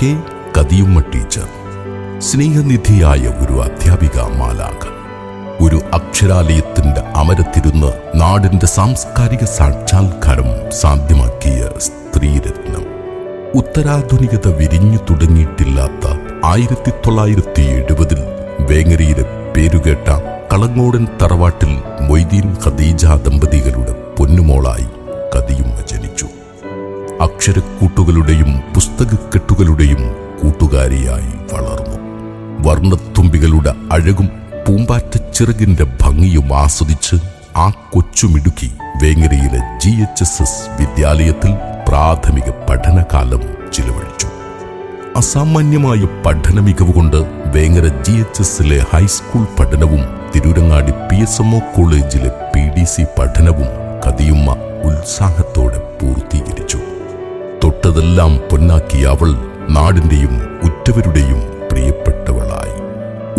K. കതിയുമ്മ teacher സ്നേഹനിധിയായ ഒരു അധ്യാപിക മാലാഖ ഒരു അക്ഷരാലയത്തിന്റെ അമരത്തിരുന്ന് നാടിന്റെ സാംസ്കാരിക സാക്ഷാത്കാരം സാധ്യമാക്കിയ സ്ത്രീരത്നം. ഉത്തരാധുനികത വിരിഞ്ഞു തുടങ്ങിയിട്ടില്ലാത്ത ആയിരത്തി തൊള്ളായിരത്തി എഴുപതിൽ വേങ്ങരയിലെ പേരുകേട്ട കളങ്ങോടൻ തറവാട്ടിൽ മൊയ്തീൻ ഖദീജ ദമ്പതികളുടെ പൊന്നുമോളായി കതിയും അക്ഷരക്കൂട്ടുകളുടെയും പുസ്തകക്കെട്ടുകളുടെയും കൂട്ടുകാരിയായി വളർന്നു. വർണത്തുമ്പികളുടെ അഴകും പൂമ്പാറ്റ ചിറകിന്റെ ഭംഗിയും ആസ്വദിച്ച് ആ കൊച്ചുമിടുക്കി വേങ്ങരയിലെ ജി എച്ച് എസ് എസ് വിദ്യാലയത്തിൽ പ്രാഥമിക പഠനകാലം ചിലവഴിച്ചു. അസാമാന്യമായ പഠന മികവ് കൊണ്ട് വേങ്ങര ജി എച്ച് എസിലെ ഹൈസ്കൂൾ പഠനവും Tirurangadi P S M O കോളേജിലെ പി ഡി സി പഠനവും കതിയുമ്മ പൂർത്തീകരിച്ചു തൊട്ടതെല്ലാം പൊന്നാക്കിയ അവൾ നാടിന്റെയും ഉറ്റവരുടെയും പ്രിയപ്പെട്ടവളായി.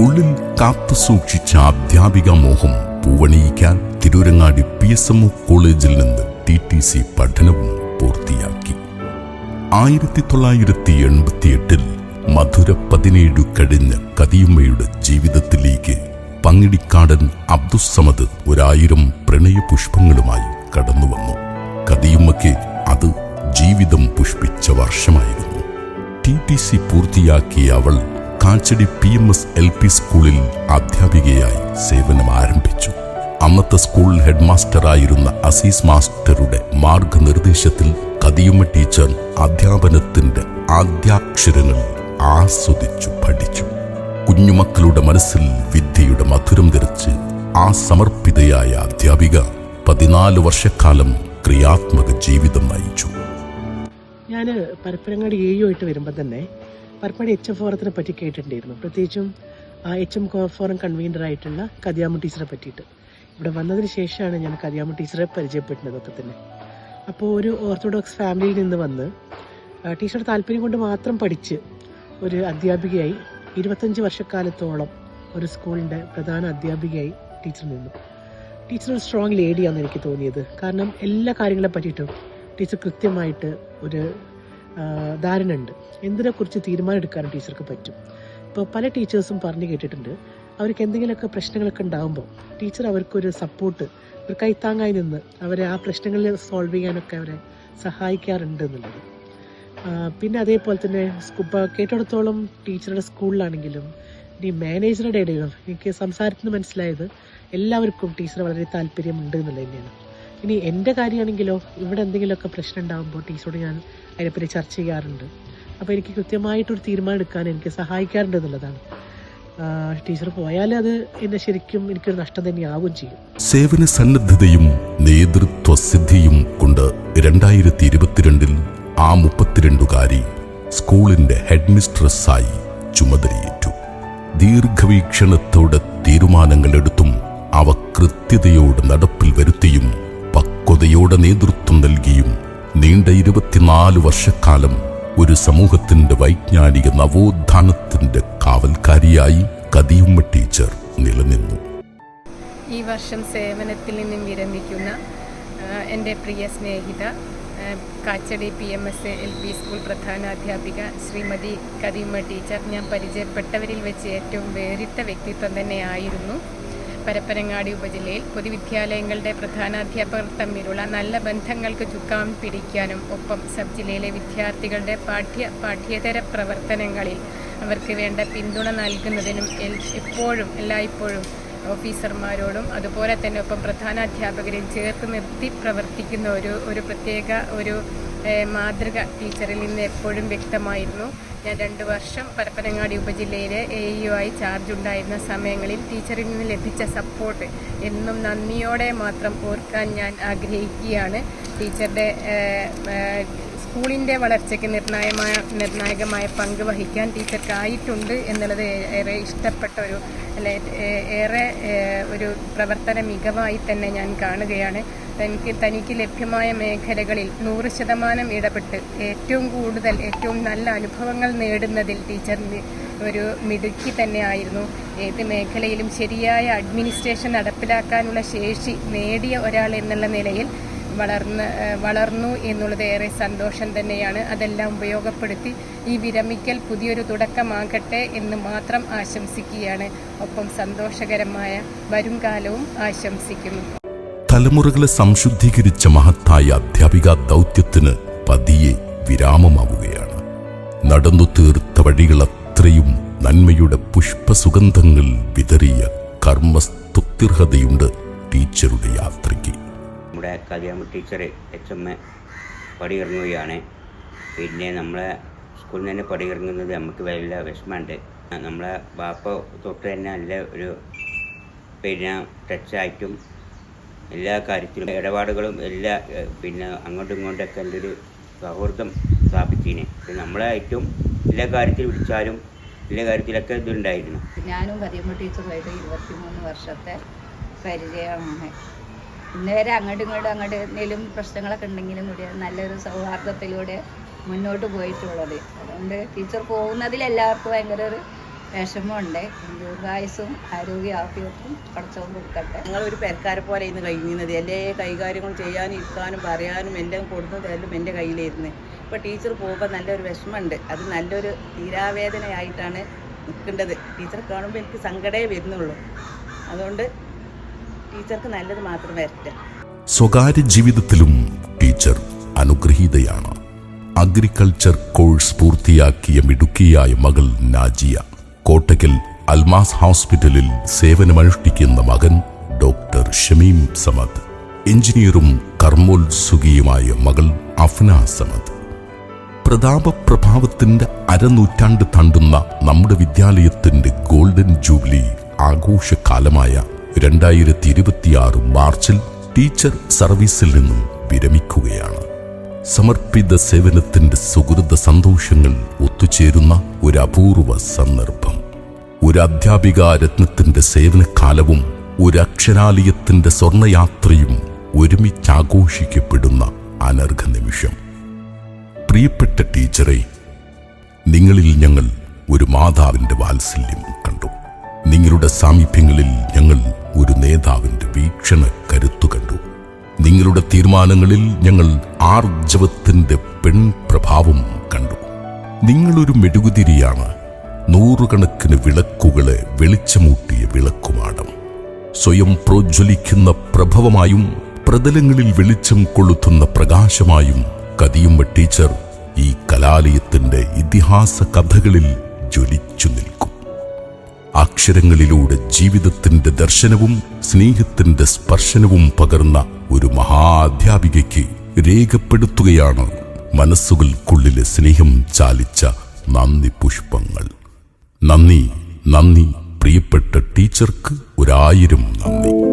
ഉള്ളിൽ കാത്തു സൂക്ഷിച്ച അധ്യാപിക മോഹം പൂവണിയിക്കാൻ തിരൂരങ്ങാടി പി എസ് എം കോളേജിൽ നിന്ന് ടി ടി സി പഠനവും പൂർത്തിയാക്കി. ആയിരത്തി തൊള്ളായിരത്തി എൺപത്തിയെട്ടിൽ മധുര പതിനേഴു കഴിഞ്ഞ കതിയുമ്മയുടെ ജീവിതത്തിലേക്ക് പങ്ങിടിക്കാടൻ അബ്ദുസമദ് ഒരായിരം പ്രണയപുഷ്പങ്ങളുമായി കടന്നുവന്നു. കതിയുമ്മയ്ക്ക് അത് ജീവിതം പുഷ്പിച്ച വർഷമായിരുന്നു. ടി ടി സി പൂർത്തിയാക്കിയ അവൾ Kachadi P M S L P സ്കൂളിൽ അധ്യാപികയായി സേവനം ആരംഭിച്ചു. അന്നത്തെ സ്കൂൾ ഹെഡ് മാസ്റ്ററായിരുന്ന അസീസ് മാസ്റ്ററുടെ മാർഗനിർദ്ദേശത്തിൽ കതിയുമ്മ ടീച്ചർ അധ്യാപനത്തിന്റെ ആദ്യാക്ഷരങ്ങൾ ആസ്വദിച്ചു പഠിച്ചു. കുഞ്ഞുമക്കളുടെ മനസ്സിൽ വിദ്യയുടെ മധുരം നിറച്ച് ആ സമർപ്പിതയായ അധ്യാപിക പതിനാല് വർഷക്കാലം ക്രിയാത്മക ജീവിതം നയിച്ചു. ഞാൻ പരപ്പനങ്ങാടി എ ആയിട്ട് വരുമ്പോൾ തന്നെ പരപ്പനങ്ങാടി എച്ച് എം ഫോറത്തിനെ പറ്റി കേട്ടിട്ടുണ്ടായിരുന്നു. പ്രത്യേകിച്ചും ആ എച്ച് എം ഫോറം കൺവീനർ ആയിട്ടുള്ള കതിയാമു ടീച്ചറെ പറ്റിയിട്ട്. ഇവിടെ വന്നതിന് ശേഷമാണ് ഞാൻ കതിയാമു ടീച്ചറെ പരിചയപ്പെടുന്നതൊക്കെ തന്നെ. അപ്പോൾ ഒരു ഓർത്തഡോക്സ് ഫാമിലിയിൽ നിന്ന് വന്ന് ടീച്ചറുടെ താല്പര്യം കൊണ്ട് മാത്രം പഠിച്ച് ഒരു അധ്യാപികയായി ഇരുപത്തഞ്ച് വർഷക്കാലത്തോളം ഒരു സ്കൂളിന്റെ പ്രധാന അധ്യാപികയായി ടീച്ചർ നിന്നു. ടീച്ചർ ഒരു സ്ട്രോങ് ലേഡിയാണെന്ന് എനിക്ക് തോന്നിയത്. കാരണം എല്ലാ കാര്യങ്ങളെ പറ്റിയിട്ടും ടീച്ചർ കൃത്യമായിട്ട് ഒരു ധാരണ ഉണ്ട് എന്തിനെക്കുറിച്ച് തീരുമാനം എടുക്കാനും ടീച്ചർക്ക് പറ്റും. ഇപ്പോൾ പല ടീച്ചേഴ്സും പറഞ്ഞു കേട്ടിട്ടുണ്ട്. അവർക്ക് എന്തെങ്കിലുമൊക്കെ പ്രശ്നങ്ങളൊക്കെ ഉണ്ടാകുമ്പോൾ ടീച്ചർ അവർക്കൊരു സപ്പോർട്ട് ഒരു കൈത്താങ്ങായി നിന്ന് അവരെ ആ പ്രശ്നങ്ങളിൽ സോൾവ് ചെയ്യാനൊക്കെ അവരെ സഹായിക്കാറുണ്ട് എന്നുള്ളത്. പിന്നെ അതേപോലെ തന്നെ കേട്ടിടത്തോളം ടീച്ചറുടെ സ്കൂളിലാണെങ്കിലും ഇനി മാനേജറുടെ ഇടയിലും എനിക്ക് സംസാരത്തിൽ മനസ്സിലായത് എല്ലാവർക്കും ടീച്ചർ വളരെ താല്പര്യമുണ്ട് എന്നുള്ളത് തന്നെയാണ്. ഇനി എന്റെ കാര്യമാണെങ്കിലോ ഇവിടെ എന്തെങ്കിലുമൊക്കെ പ്രശ്നം ഉണ്ടാകുമ്പോൾ ടീച്ചറോട് ഞാൻ അതിനെപ്പറ്റി ചർച്ച ചെയ്യാറുണ്ട്. അപ്പോൾ എനിക്ക് കൃത്യമായിട്ടൊരു തീരുമാനം എടുക്കാൻ എനിക്ക് സഹായിക്കാറുണ്ട് എന്നുള്ളതാണ്. ടീച്ചർ പോയാൽ അത് എന്നെ ശരിക്കും എനിക്കൊരു നഷ്ടം തന്നെയാകും ചെയ്യും. സേവന സന്നദ്ധതയും നേതൃത്വ സിദ്ധിയും കൊണ്ട് രണ്ടായിരത്തി ഇരുപത്തിരണ്ടിൽ ആ മുപ്പത്തിരണ്ടുകാരി സ്കൂളിന്റെ ഹെഡ് മിസ്ട്രസ്സായി ചുമതലയേറ്റു. ദീർഘവീക്ഷണത്തോടെ തീരുമാനങ്ങൾ എടുത്തും അവ കൃത്യതയോട് നടപ്പിൽ വരുത്തിയും പക്വതയോടെ നേതൃത്വം നൽകിയും നീണ്ട ഇരുപത്തിനാല് വർഷക്കാലം ഒരു സമൂഹത്തിന്റെ വൈജ്ഞാനിക നവോത്ഥാനത്തിന്റെ കാവൽക്കാരിയായി കദിയുമ്മ ടീച്ചർ നിലനിന്നു. ഈ വർഷം സേവനത്തിൽ നിന്നും വിരമിക്കുന്ന എന്റെ പ്രിയ സ്നേഹിത Kachadi P M S L P school പ്രധാനാധ്യാപിക Shrimati Kathiyumma teacher. ഞാൻ പരിചയപ്പെട്ടവരിൽ വെച്ച് ഏറ്റവും വേറിട്ട വ്യക്തിത്വം തന്നെയായിരുന്നു. പരപ്പനങ്ങാടി ഉപജില്ലയിൽ പൊതുവിദ്യാലയങ്ങളുടെ പ്രധാനാധ്യാപകർ തമ്മിലുള്ള നല്ല ബന്ധങ്ങൾക്ക് ചുക്കാൻ പിടിക്കാനും ഒപ്പം സബ് ജില്ലയിലെ വിദ്യാർത്ഥികളുടെ പാഠ്യ പാഠ്യേതര പ്രവർത്തനങ്ങളിൽ അവർക്ക് വേണ്ട പിന്തുണ നൽകുന്നതിനും എപ്പോഴും എല്ലായ്പ്പോഴും ഓഫീസർമാരോടും അതുപോലെ തന്നെ ഒപ്പം പ്രധാനാധ്യാപകരെയും ചേർത്ത് നിർത്തി പ്രവർത്തിക്കുന്ന ഒരു ഒരു പ്രത്യേക ഒരു മാതൃക ടീച്ചറിൽ നിന്ന് എപ്പോഴും വ്യക്തമായിരുന്നു. ഞാൻ രണ്ട് വർഷം പരപ്പനങ്ങാടി ഉപജില്ലയിലെ എ യു ആയി ചാർജ് ഉണ്ടായിരുന്ന സമയങ്ങളിൽ ടീച്ചറിൽ നിന്ന് ലഭിച്ച സപ്പോർട്ട് എന്നും നന്ദിയോടെ മാത്രം ഓർക്കാൻ ഞാൻ ആഗ്രഹിക്കുകയാണ്. ടീച്ചറുടെ സ്കൂളിന്റെ വളർച്ചയ്ക്ക് നിർണായകമായ നിർണായകമായ പങ്ക് വഹിക്കാൻ ടീച്ചർക്കായിട്ടുണ്ട് എന്നുള്ളത് ഏറെ ഇഷ്ടപ്പെട്ട ഒരു അല്ലെ ഏറെ ഒരു പ്രവർത്തന മികവായി തന്നെ ഞാൻ കാണുകയാണ്. തനിക്ക് തനിക്ക് ലഭ്യമായ മേഖലകളിൽ നൂറ് ശതമാനം ഇടപെട്ട് ഏറ്റവും കൂടുതൽ ഏറ്റവും നല്ല അനുഭവങ്ങൾ നേടുന്നതിൽ ടീച്ചറിന് ഒരു മിടുക്കി തന്നെയായിരുന്നു. ഏത് മേഖലയിലും ശരിയായ അഡ്മിനിസ്ട്രേഷൻ നടപ്പിലാക്കാനുള്ള ശേഷി നേടിയ ഒരാൾ എന്നുള്ള നിലയിൽ വളർന്ന് വളർന്നു എന്നുള്ളത് ഏറെ സന്തോഷം തന്നെയാണ്. അതെല്ലാം ഉപയോഗപ്പെടുത്തി ഈ വിരമിക്കൽ പുതിയൊരു തുടക്കമാകട്ടെ എന്ന് മാത്രം ആശംസിക്കുകയാണ്. ഒപ്പം സന്തോഷകരമായ വരും കാലവും ആശംസിക്കുന്നു. തലമുറകളെ സംശുദ്ധീകരിച്ച മഹത്തായ അധ്യാപിക ദൗത്യത്തിന് പതിയെ വിരാമമാവുകയാണ്. നടന്നു തീർത്ത വഴികൾ അത്രയും നന്മയുടെ പുഷ്പസുഗന്ധങ്ങൾ വിതറിയ കർമ്മസ്തുത്യർഹതയുണ്ട് ടീച്ചറുടെ യാത്രയ്ക്ക്. നമ്മുടെ academy teacher H M A പടിയിറങ്ങുകയാണ്. പിന്നെ നമ്മളെ സ്കൂളിൽ നിന്ന് പടിയിറങ്ങുന്നത് നമുക്ക് വലിയ വിഷമമുണ്ട്. നമ്മളെ ബാപ്പ തൊട്ട് തന്നെ നല്ല ഒരു പിന്നെ ടച്ചായിട്ടും എല്ലാ കാര്യത്തിലും ഇടപാടുകളും എല്ലാ പിന്നെ അങ്ങോട്ടും ഇങ്ങോട്ടൊക്കെ എന്റെ ഒരു സൗഹൃദം സ്ഥാപിച്ചീനെ. പിന്നെ ഏറ്റവും എല്ലാ കാര്യത്തിൽ വിളിച്ചാലും എല്ലാ കാര്യത്തിലൊക്കെ ഇതുണ്ടായിരുന്നു. ഞാനും കറിയമ്മ ടീച്ചറുമായിട്ട് ഇരുപത്തിമൂന്ന് വർഷത്തെ പരിചയമാണ്. ഇന്ന് വരെ അങ്ങോട്ടും ഇങ്ങോട്ടും അങ്ങോട്ട് എന്തെങ്കിലും പ്രശ്നങ്ങളൊക്കെ ഉണ്ടെങ്കിലും കൂടി നല്ലൊരു സൗഹാർദ്ദത്തിലൂടെ മുന്നോട്ട് പോയിട്ടുള്ളത്. അതുകൊണ്ട് ടീച്ചർ പോകുന്നതിൽ എല്ലാവർക്കും ഭയങ്കര ഒരു വിഷമമുണ്ട്. ദീർഘായുസും ആരോഗ്യ ആഫിയത്തും കുറച്ചും കൊടുക്കട്ടെ. ഞങ്ങളൊരു പെരക്കാരെ പോലെ ഇന്ന് കഴിഞ്ഞിരുന്നത്. എല്ലാ കൈകാര്യങ്ങളും ചെയ്യാനും ഇരിക്കാനും പറയാനും എല്ലാം കൊടുത്തതെല്ലാം എന്റെ കയ്യിലിരുന്ന് ഇപ്പോൾ ടീച്ചർ പോകുമ്പോൾ നല്ലൊരു വിഷമമുണ്ട്. അത് നല്ലൊരു തീരാവേദനയായിട്ടാണ് നിൽക്കേണ്ടത്. ടീച്ചർ കാണുമ്പോൾ എനിക്ക് സങ്കടമേ വരുന്നുള്ളൂ. അതുകൊണ്ട് ടീച്ചർക്ക് നല്ലത് മാത്രം വരട്ടെ. സ്വകാര്യ ജീവിതത്തിലും ടീച്ചർ അനുഗ്രഹീതയാണ്. അഗ്രികൾച്ചർ കോഴ്സ് പൂർത്തിയാക്കിയ മിടുക്കിയായ മകൾ നാജിയ. കോട്ടയ്ക്കൽ അൽമാസ് ഹോസ്പിറ്റലിൽ സേവനമനുഷ്ഠിക്കുന്ന മകൻ ഡോക്ടർ ഷമീം സമദ്. എഞ്ചിനീയറും കർമ്മോത്സുകിയുമായ മകൾ അഫ്ന സമദ്. പ്രതാപപ്രഭാവത്തിന്റെ അരനൂറ്റാണ്ട് താണ്ടുന്ന നമ്മുടെ വിദ്യാലയത്തിന്റെ ഗോൾഡൻ ജൂബിലി ആഘോഷകാലമായ രണ്ടായിരത്തി ഇരുപത്തിയാറ് മാർച്ചിൽ ടീച്ചർ സർവീസിൽ നിന്നും വിരമിക്കുകയാണ്. സമർപ്പിത സേവനത്തിന്റെ സുഹൃത സന്തോഷങ്ങൾ ഒത്തുചേരുന്ന ഒരു അപൂർവ സന്ദർഭം. ഒരു അധ്യാപിക രത്നത്തിന്റെ സേവനകാലവും ഒരു അക്ഷരാലയത്തിന്റെ സ്വർണയാത്രയും ഒരുമിച്ചാഘോഷിക്കപ്പെടുന്ന അനർഘ നിമിഷം. പ്രിയപ്പെട്ട ടീച്ചറെ നിങ്ങളിൽ ഞങ്ങൾ ഒരു മാതാവിന്റെ വാത്സല്യം കണ്ടു. നിങ്ങളുടെ സാമീപ്യങ്ങളിൽ ഞങ്ങൾ ഒരു നേതാവിന്റെ വീക്ഷണ കരുത്തു കണ്ടു. നിങ്ങളുടെ തീരുമാനങ്ങളിൽ ഞങ്ങൾ ആർജവത്തിന്റെ പെൺപ്രഭാവം കണ്ടു. നിങ്ങളൊരു മെഴുകുതിരിയാണ് നൂറുകണക്കിന് വിളക്കുകളെ വെളിച്ചമൂട്ടിയ വിളക്കുമാടം. സ്വയം പ്രോജ്വലിക്കുന്ന പ്രഭവമായും പ്രതലങ്ങളിൽ വെളിച്ചം കൊളുത്തുന്ന പ്രകാശമായും കതിയുമ്പ ടീച്ചർ ഈ കലാലയത്തിന്റെ ഇതിഹാസ കഥകളിൽ ജ്വലിച്ചു നിൽക്കും. അക്ഷരങ്ങളിലൂടെ ജീവിതത്തിന്റെ ദർശനവും സ്നേഹത്തിന്റെ സ്പർശനവും പകർന്ന ഒരു മഹാധ്യാപികയ്ക്ക് രേഖപ്പെടുത്തുകയാണ് മനസ്സുകൾക്കുള്ളിലെ സ്നേഹം ചാലിച്ച നന്ദി പുഷ്പങ്ങൾ നന്ദി നന്ദി. പ്രിയപ്പെട്ട ടീച്ചർക്ക് ഒരായിരം നന്ദി.